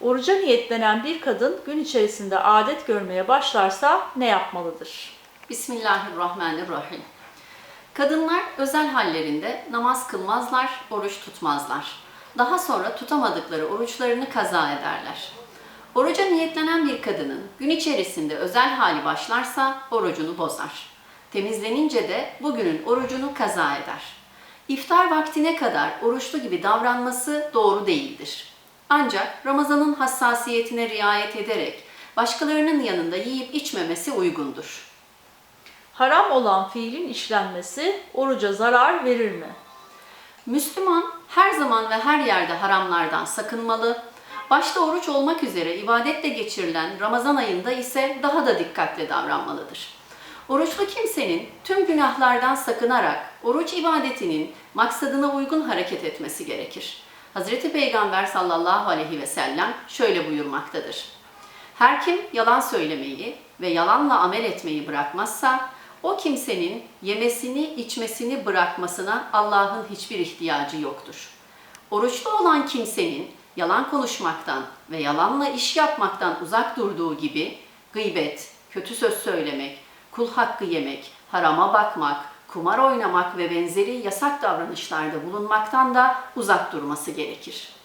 Oruca niyetlenen bir kadın gün içerisinde adet görmeye başlarsa ne yapmalıdır? Bismillahirrahmanirrahim. Kadınlar özel hallerinde namaz kılmazlar, oruç tutmazlar. Daha sonra tutamadıkları oruçlarını kaza ederler. Oruca niyetlenen bir kadının gün içerisinde özel hali başlarsa orucunu bozar. Temizlenince de bugünün orucunu kaza eder. İftar vaktine kadar oruçlu gibi davranması doğru değildir. Ancak Ramazan'ın hassasiyetine riayet ederek başkalarının yanında yiyip içmemesi uygundur. Haram olan fiilin işlenmesi oruca zarar verir mi? Müslüman her zaman ve her yerde haramlardan sakınmalı. Başta oruç olmak üzere ibadetle geçirilen Ramazan ayında ise daha da dikkatli davranmalıdır. Oruçlu kimsenin tüm günahlardan sakınarak oruç ibadetinin maksadına uygun hareket etmesi gerekir. Hazreti Peygamber sallallahu aleyhi ve sellem şöyle buyurmaktadır. Her kim yalan söylemeyi ve yalanla amel etmeyi bırakmazsa o kimsenin yemesini, içmesini bırakmasına Allah'ın hiçbir ihtiyacı yoktur. Oruçlu olan kimsenin yalan konuşmaktan ve yalanla iş yapmaktan uzak durduğu gibi gıybet, kötü söz söylemek, kul hakkı yemek, harama bakmak, kumar oynamak ve benzeri yasak davranışlarda bulunmaktan da uzak durması gerekir.